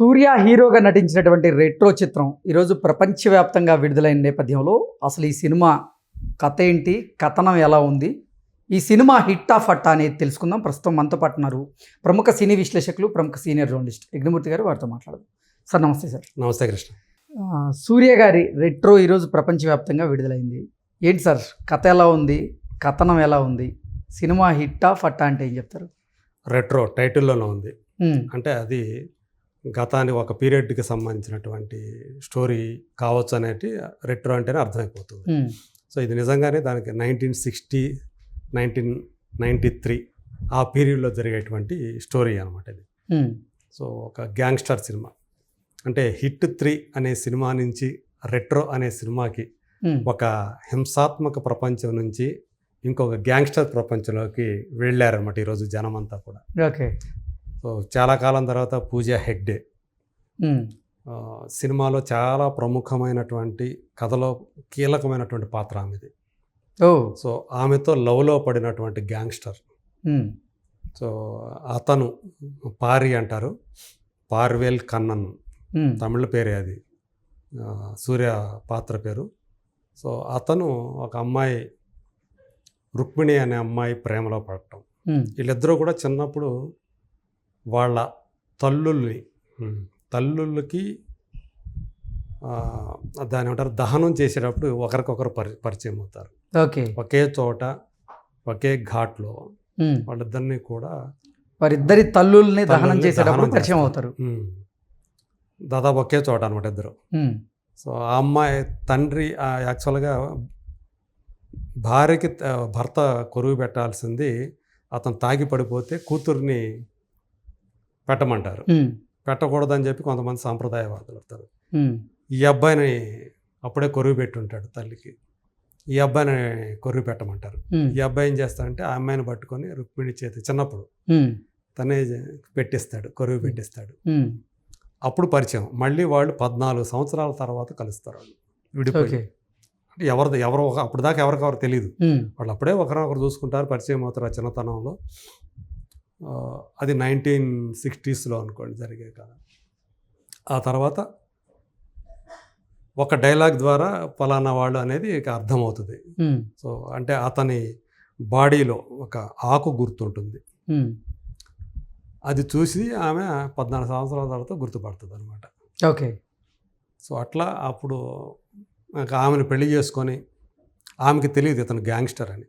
సూర్య హీరోగా నటించినటువంటి రెట్రో చిత్రం ఈరోజు ప్రపంచవ్యాప్తంగా విడుదలైన నేపథ్యంలో అసలు ఈ సినిమా కథ ఏంటి? కథనం ఎలా ఉంది? ఈ సినిమా హిట్ ఆఫ్ అట్టా అనేది తెలుసుకుందాం. ప్రస్తుతం మనతో పాటు ఉన్నారు ప్రముఖ సినీ విశ్లేషకులు ప్రముఖ సీనియర్ జర్నలిస్ట్ యజ్ఞమూర్తి గారు వారితో మాట్లాడదాం. సార్ నమస్తే సార్. నమస్తే కృష్ణ. సూర్య గారి రెట్రో ఈరోజు ప్రపంచవ్యాప్తంగా విడుదలైంది. ఏంటి సార్? కథ ఎలా ఉంది? కథనం ఎలా ఉంది? సినిమా హిట్ ఆఫ్ అట్టా అంటే ఏం చెప్తారు? రెట్రో టైటిల్లోనే ఉంది. అంటే అది గతానికి ఒక పీరియడ్కి సంబంధించినటువంటి స్టోరీ కావచ్చు అనేది రెట్రో అంటేనే అర్థమైపోతుంది. సో ఇది నిజంగానే దానికి nineteen sixty nineteen ninety three ఆ పీరియడ్లో జరిగేటువంటి స్టోరీ అనమాట ఇది. సో ఒక గ్యాంగ్స్టర్ సినిమా. అంటే హిట్ త్రీ అనే సినిమా నుంచి రెట్రో అనే సినిమాకి ఒక హింసాత్మక ప్రపంచం నుంచి ఇంకొక గ్యాంగ్స్టర్ ప్రపంచంలోకి వెళ్ళారన్నమాట ఈరోజు జనమంతా కూడా. ఓకే. సో చాలా కాలం తర్వాత పూజ ఆ, సినిమాలో చాలా ప్రముఖమైనటువంటి కథలో కీలకమైనటువంటి పాత్ర ఆమెది. సో ఆమెతో లవ్లో పడినటువంటి గ్యాంగ్స్టర్. సో అతను పారి అంటారు. పార్వేల్ కన్నన్. తమిళ పేరే అది. సూర్య పాత్ర పేరు. సో అతను ఒక అమ్మాయి రుక్మిణి అనే అమ్మాయి ప్రేమలో పడటం. వీళ్ళిద్దరూ కూడా చిన్నప్పుడు వాళ్ళ తల్లుల్ని. తల్లులకి ఆ, దాని ఏమంటారు దహనం చేసేటప్పుడు ఒకరికొకరు పరి పరిచయం అవుతారు. ఓకే. ఒకే చోట ఒకే ఘాట్లో వాళ్ళిద్దరిని కూడా వారిద్దరి తల్లుల్ని దహనం చేసేటప్పుడు పరిచయం. అవుతారు. దాదాపు ఒకే చోట అనమాట ఇద్దరు. సో ఆ అమ్మాయి తండ్రి యాక్చువల్గా భార్యకి భర్త కొరువు పెట్టాల్సింది అతను తాగి పడిపోతే కూతుర్ని పెట్టమంటారు పెట్టకూడదని చెప్పి కొంతమంది సాంప్రదాయవాదులు ఉంటారు. ఈ అబ్బాయిని అప్పుడే కొరువు పెట్టి ఉంటాడు తల్లికి. ఈ అబ్బాయిని కొరువు పెట్టమంటారు. ఈ అబ్బాయి ఏం చేస్తాడంటే ఆ అమ్మాయిని పట్టుకొని రుక్మిణి చేతి చిన్నప్పుడు తనే పెట్టిస్తాడు కొరువు పెట్టిస్తాడు. అప్పుడు పరిచయం. మళ్ళీ వాళ్ళు పద్నాలుగు సంవత్సరాల తర్వాత కలుస్తారు వాళ్ళు. విడిపోయి. అంటే ఎవరిది ఎవరో ఒక అప్పుడు దాకా ఎవరికెవరు తెలియదు వాళ్ళు అప్పుడే ఒకరినొకరు చూసుకుంటారు పరిచయం అవుతారు ఆ చిన్నతనంలో. అది నైన్టీన్ సిక్స్టీస్లో అనుకోండి జరిగే కాలం. ఆ తర్వాత ఒక డైలాగ్ ద్వారా పలానా వాళ్ళు అనేది అర్థమవుతుంది. సో అంటే అతని బాడీలో ఒక ఆకు గుర్తుంటుంది. అది చూసి ఆమె పద్నాలుగు సంవత్సరాల తర్వాత గుర్తుపడుతుంది అనమాట ఓకే. సో అట్లా అప్పుడు ఆమెను పెళ్ళి చేసుకొని ఆమెకి తెలియదు ఇతను గ్యాంగ్స్టర్ అని.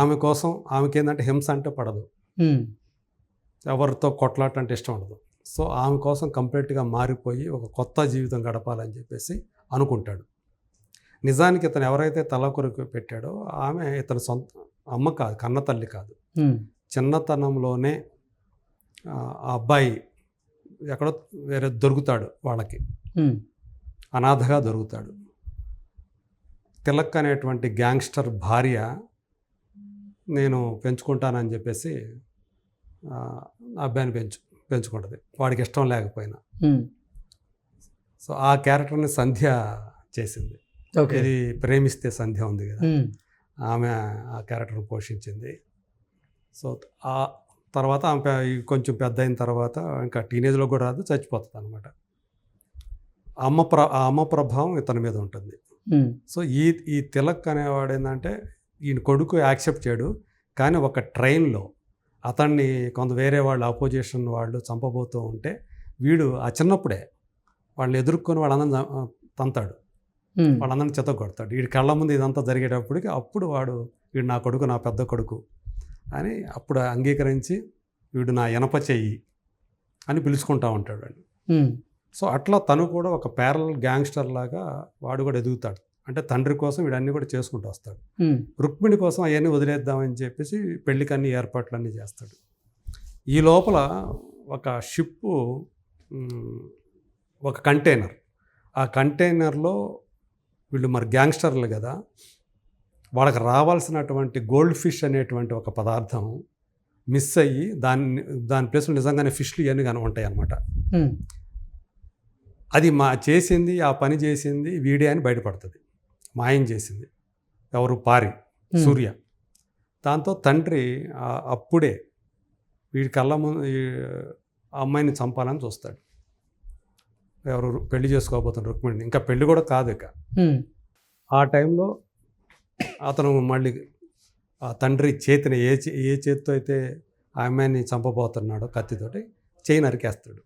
ఆమె కోసం ఆమెకి ఏంటంటే హింస అంటే పడదు. ఎవరితో కొట్లాట అంటే ఇష్టం ఉండదు. సో ఆమె కోసం కంప్లీట్గా మారిపోయి ఒక కొత్త జీవితం గడపాలని చెప్పేసి అనుకుంటాడు. నిజానికి ఇతను ఎవరైతే తల కొరకు పెట్టాడో ఆమె ఇతని సొంత అమ్మ కాదు కన్న తల్లి కాదు. చిన్నతనంలోనే ఆ అబ్బాయి ఎక్కడో వేరే దొరుకుతాడు వాళ్ళకి. అనాథగా దొరుకుతాడు. తిలక్ అనేటువంటి గ్యాంగ్స్టర్ భార్య నేను పెంచుకుంటానని చెప్పేసి అబ్బాయిని పెంచు పెంచుకుంటుంది. వాడికి ఇష్టం లేకపోయినా. సో ఆ క్యారెక్టర్ని సంధ్య చేసింది. ఇది ప్రేమిస్తే సంధ్య ఉంది కదా. ఆమె ఆ క్యారెక్టర్ని పోషించింది. సో ఆ తర్వాత ఆమె కొంచెం పెద్ద అయిన తర్వాత ఇంకా టీనేజ్లో కూడా రాదు చచ్చిపోతుంది అనమాట అమ్మ ప్ర ఆ అమ్మ ప్రభావం ఇతని మీద ఉంటుంది. సో ఈ ఈ తిలక్ అనేవాడు ఏంటంటే ఈయన కొడుకు యాక్సెప్ట్ చేయడు. కానీ ఒక ట్రైన్లో అతన్ని కొంత వేరే వాళ్ళు అపోజిషన్ వాళ్ళు చంపబోతూ ఉంటే వీడు ఆ చిన్నప్పుడే వాళ్ళని ఎదుర్కొని వాళ్ళందరిని తంతాడు. వాళ్ళందరిని చెత్త కొడతాడు. వీడి కళ్ళ ముందు ఇదంతా జరిగేటప్పటికి అప్పుడు వాడు వీడు నా కొడుకు నా పెద్ద కొడుకు అని అప్పుడు అంగీకరించి వీడు నా ఎనప చెయ్యి అని పిలుచుకుంటా ఉంటాడు ఉమ్, సో అట్లా తను కూడా ఒక ప్యారల్ గ్యాంగ్స్టర్ లాగా వాడు కూడా ఎదుగుతాడు. అంటే తండ్రి కోసం వీడన్నీ కూడా చేసుకుంటూ వస్తాడు. రుక్మిణి కోసం అవన్నీ వదిలేద్దామని చెప్పేసి పెళ్ళికి అన్ని ఏర్పాట్లన్నీ చేస్తాడు. ఈ లోపల ఒక షిప్పు ఒక కంటైనర్. ఆ కంటైనర్లో వీళ్ళు మరి గ్యాంగ్స్టర్లు కదా వాళ్ళకి రావాల్సినటువంటి గోల్డ్ ఫిష్ అనేటువంటి ఒక పదార్థం మిస్ అయ్యి దాన్ని దాని ప్లేస్లో నిజంగానే ఫిష్లు ఇవన్నీ కానీ ఉంటాయి అన్నమాట. ఉమ్, అది మా చేసింది ఆ పని చేసింది వీడే అని బయటపడుతుంది. మాయం చేసింది. ఎవరు? పారి సూర్య. దాంతో తండ్రి అప్పుడే వీడి కళ్ళ ముందు అమ్మాయిని చంపాలని చూస్తాడు. ఎవరు పెళ్ళి చేసుకోబోతున్న రుక్మిణిని. ఇంకా పెళ్ళి కూడా కాదు ఇక. ఆ టైంలో అతను మళ్ళీ ఆ తండ్రి చేతిని ఏ చే- ఏ చేతితో అయితే ఆ అమ్మాయిని చంపబోతున్నాడో కత్తితోటి చేయి నరికేస్తాడు.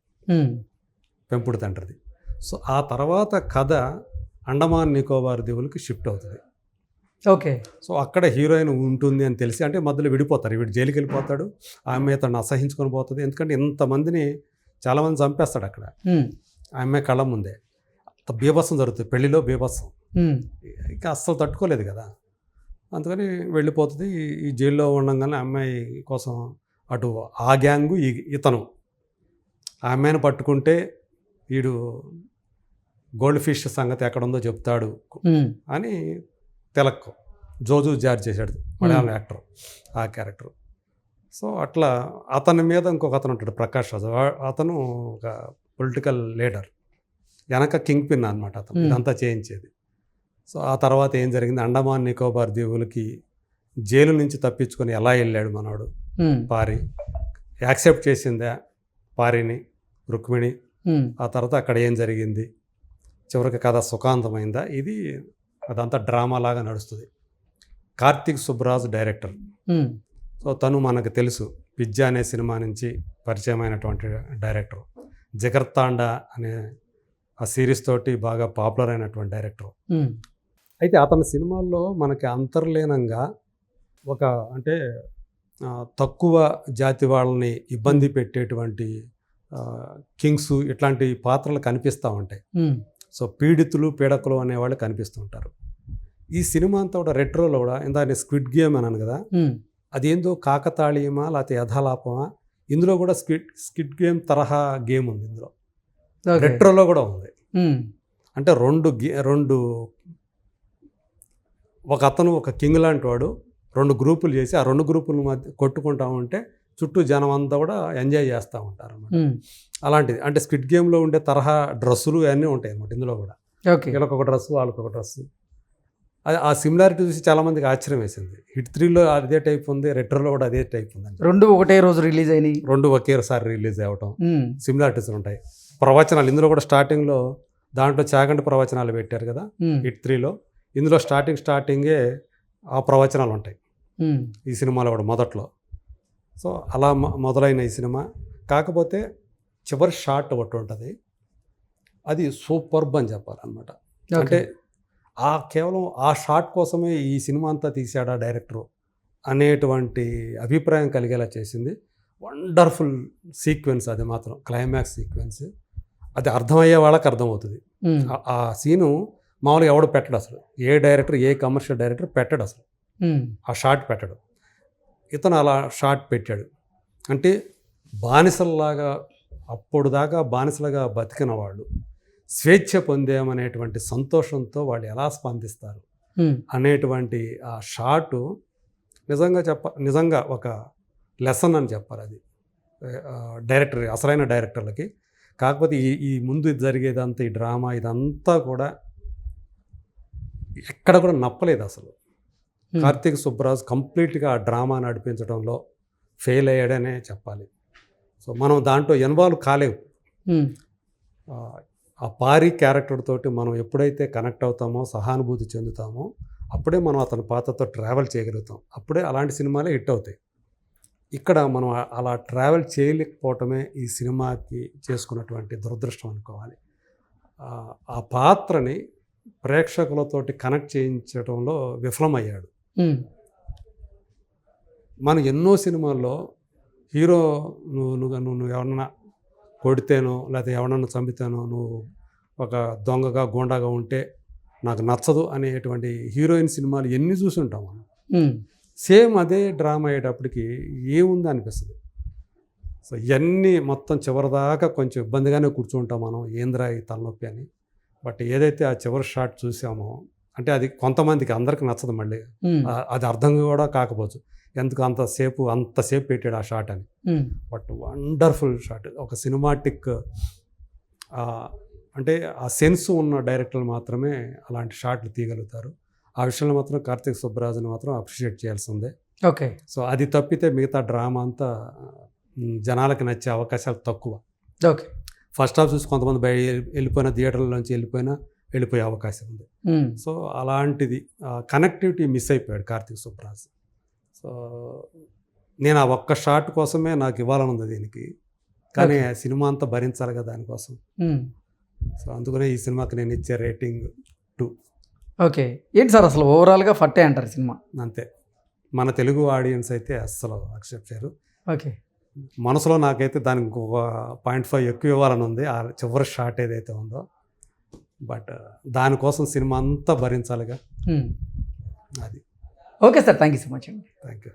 పెంపుడు తండ్రిది. సో ఆ తర్వాత కథ అండమాన్ నికోబార్ దీవులకి షిఫ్ట్ అవుతుంది. ఓకే. సో అక్కడ హీరోయిన్ ఉంటుంది అని తెలిసి అంటే మధ్యలో విడిపోతారు. వీడు జైలుకి వెళ్ళిపోతాడు ఆ అమ్మాయి తను అసహించుకొని పోతుంది. ఎందుకంటే ఇంతమందిని చాలామంది చంపేస్తాడు అక్కడ. ఉమ్, ఆ అమ్మాయి కళ్ళ ముందే. బీభత్సం జరుగుతుంది. పెళ్ళిలో బీభత్సం. ఇక అస్సలు తట్టుకోలేదు కదా. అందుకని వెళ్ళిపోతుంది. ఈ- జైల్లో ఉండగానే అమ్మాయి కోసం అటు ఆ గ్యాంగు ఈ ఇతను. ఆ అమ్మాయిని పట్టుకుంటే వీడు గోల్డ్ ఫిష్ సంగతి ఎక్కడుందో చెప్తాడు అని తెలక్కు జోజు జార్జ్ చేశాడు. మలయాళం యాక్టర్ ఆ క్యారెక్టర్. సో అట్లా అతని మీద ఇంకొక అతను ఉంటాడు ప్రకాష్ రాజు. అతను ఒక పొలిటికల్ లీడర్. వెనక కింగ్ పిన్ అనమాట అతను. ఇదంతా చేయించేది. సో ఆ తర్వాత ఏం జరిగింది? అండమాన్ నికోబార్ దీవులకి జైలు నుంచి తప్పించుకొని ఎలా వెళ్ళాడు మనవాడు పారి యాక్సెప్ట్ చేసిందా పారిని రుక్మిణి? ఆ తర్వాత అక్కడ ఏం జరిగింది? చివరికి కథ సుఖాంతమైందా? ఇది అదంతా డ్రామా లాగా నడుస్తుంది. కార్తీక్ సుబ్రాజ్ డైరెక్టర్. సో తను మనకు తెలుసు విద్య అనే సినిమా నుంచి పరిచయమైనటువంటి డైరెక్టర్. జగర్తాండా అనే ఆ సిరీస్ తోటి బాగా పాపులర్ అయినటువంటి డైరెక్టర్. అయితే అతని సినిమాల్లో మనకి అంతర్లీనంగా ఒక అంటే తక్కువ జాతి వాళ్ళని ఇబ్బంది పెట్టేటువంటి కింగ్స్ ఇట్లాంటి పాత్రలు కనిపిస్తూ ఉంటాయి. సో పీడితులు పీడకులు అనేవాళ్ళు కనిపిస్తూ ఉంటారు. ఈ సినిమా అంతా కూడా రెట్రోలో కూడా ఇందాక స్క్విడ్ గేమ్ అన్నాను కదా అదేందో కాకతాళీయమా లేకపోతే యథాలాపమా ఇందులో కూడా స్క్విడ్ స్కిడ్ గేమ్ తరహా గేమ్ ఉంది ఇందులో. రెట్రోలో కూడా ఉంది. అంటే రెండు గే రెండు ఒక అతను ఒక కింగ్ లాంటి వాడు రెండు గ్రూపులు చేసి ఆ రెండు గ్రూపుల మధ్య కొట్టుకుంటా ఉంటే చుట్టూ జనం అంతా కూడా ఎంజాయ్ చేస్తూ ఉంటారు అన్నమాట ఉమ్, అలాంటిది. అంటే స్కిడ్ గేమ్లో ఉండే తరహా డ్రెస్సులు అన్నీ ఉంటాయి అన్నమాట ఇందులో కూడా. వీళ్ళకి ఒక డ్రెస్సు వాళ్ళకి ఒక డ్రెస్సు. అది ఆ సిమిలారిటీ చూసి చాలామందికి ఆశ్చర్యం వేసింది. హిట్ త్రీలో అదే టైప్ ఉంది రెట్రోలో కూడా అదే టైప్ ఉందండి రెండు ఒకటే రోజు రిలీజ్ అయినాయి. రెండు ఒకేసారి రిలీజ్ అవ్వటం. సిమిలారిటీస్ ఉంటాయి. ప్రవచనాలు ఇందులో కూడా స్టార్టింగ్లో దాంట్లో చాగంటి ప్రవచనాలు పెట్టారు కదా హిట్ త్రీలో. ఇందులో స్టార్టింగ్ స్టార్టింగే ఆ ప్రవచనాలు ఉంటాయి. ఈ సినిమాలో కూడా మొదట్లో. సో అలా మొదలైన ఈ సినిమా. కాకపోతే చివరి షాట్ ఒకటి ఉంటుంది. అది సూపర్బ్ అని చెప్పాలన్నమాట. అంటే ఆ కేవలం ఆ షాట్ కోసమే ఈ సినిమా అంతా తీశాడా డైరెక్టరు అనేటువంటి అభిప్రాయం కలిగేలా చేసింది. వండర్ఫుల్ సీక్వెన్స్ అది మాత్రం క్లైమాక్స్ సీక్వెన్స్. అది అర్థమయ్యే వాళ్ళకి అర్థమవుతుంది. ఆ- సీను మామూలుగా ఎవడు పెట్టడు అసలు. ఏ డైరెక్టర్ ఏ కమర్షియల్ డైరెక్టర్ పెట్టడు అసలు. ఆ షాట్ పెట్టడు. ఇతను అలా షాట్ పెట్టాడు. అంటే బానిసల్లాగా అప్పుడు దాకా బానిసలుగా బతికిన వాళ్ళు స్వేచ్ఛ పొందామనేటువంటి సంతోషంతో వాళ్ళు ఎలా స్పందిస్తారు అనేటువంటి ఆ షాటు నిజంగా చెప్ప నిజంగా ఒక లెసన్ అని చెప్పాలి అది. డైరెక్టర్ అసలైన డైరెక్టర్లకి. కాకపోతే ఈ ఈ ముందు జరిగేదంతా ఈ డ్రామా ఇదంతా కూడా ఎక్కడ కూడా నప్పలేదు అసలు. కార్తీక్ సుబ్బరాజ్ కంప్లీట్గా ఆ డ్రామా నడిపించడంలో ఫెయిల్ అయ్యాడనే చెప్పాలి. సో మనం దాంట్లో ఇన్వాల్వ్ కాలేవు ఉమ్, ఆ, పారి క్యారెక్టర్ తోటి మనం ఎప్పుడైతే కనెక్ట్ అవుతామో సహానుభూతి చెందుతామో అప్పుడే మనం అతని పాత్రతో ట్రావెల్ చేయగలుగుతాం. అప్పుడే అలాంటి సినిమాలే హిట్ అవుతాయి. ఇక్కడ మనం అలా ట్రావెల్ చేయలేకపోవటమే ఈ సినిమాకి చేసుకున్నటువంటి దురదృష్టం అనుకోవాలి. ఆ, పాత్రని ప్రేక్షకులతోటి కనెక్ట్ చేయించడంలో విఫలమయ్యాడు. మనం ఎన్నో సినిమాల్లో హీరో నువ్వు నువ్వు నువ్వు ఎవరన్నా కొడితేనో లేకపోతే ఎవరన్నా చంపితేనో నువ్వు ఒక దొంగగా గోండాగా ఉంటే నాకు నచ్చదు అనేటువంటి హీరోయిన్ సినిమాలు ఎన్ని చూసి ఉంటాం మనం సేమ్ అదే డ్రామా అయ్యేటప్పటికి ఏముంది అనిపిస్తుంది? సో ఇవన్నీ మొత్తం చివరిదాకా కొంచెం ఇబ్బందిగానే కూర్చుంటాం మనం ఏంద్రా ఈ తలనొప్పి అని. బట్ ఏదైతే ఆ చివరి షాట్ చూసామో అంటే అది కొంతమందికి అందరికి నచ్చదు మళ్ళీ. అది అర్థం కూడా కాకపోవచ్చు. ఎందుకు అంతసేపు అంతసేపు పెట్టాడు ఆ షాట్ అని. బట్ వండర్ఫుల్ షాట్ ఒక సినిమాటిక్ అంటే ఆ సెన్స్ ఉన్న డైరెక్టర్లు మాత్రమే అలాంటి షాట్లు తీయగలుగుతారు. ఆ విషయంలో మాత్రం కార్తీక్ సుబ్బరాజుని మాత్రం అప్రిషియేట్ చేయాల్సిందే ఓకే. సో అది తప్పితే మిగతా డ్రామా అంతా జనాలకి నచ్చే అవకాశాలు తక్కువ. ఓకే. ఫస్ట్ హాఫ్ చూసి కొంతమంది బయట వెళ్ళిపోయిన థియేటర్లోంచి వెళ్ళిపోయినా వెళ్ళిపోయే అవకాశం ఉంది. సో అలాంటిది కనెక్టివిటీ మిస్ అయిపోయాడు కార్తీక్ సుబ్రాజ్. సో నేను ఆ ఒక్క షాట్ కోసమే నాకు ఇవ్వాలని ఉంది దీనికి. కానీ ఆ సినిమా అంతా భరించాలి కదా దానికోసం. సో అందుకనే ఈ సినిమాకి నేను ఇచ్చే రేటింగ్ టూ ఓకే. ఏంటి సార్ అసలు ఓవరాల్గా ఫట్టే అంటారు సినిమా? అంతే. మన తెలుగు ఆడియన్స్ అయితే అస్సలు అక్సెప్ట్ చేయరు. ఓకే. మనసులో నాకైతే దానికి ఇంకొక పాయింట్ ఫైవ్ ఎక్కువ ఇవ్వాలని ఉంది. ఆ చివరి షాట్ ఏదైతే ఉందో. బట్ దానికోసం సినిమా అంతా భరించాలిగా. అది. Okay sir thank you so much అండి. Thank you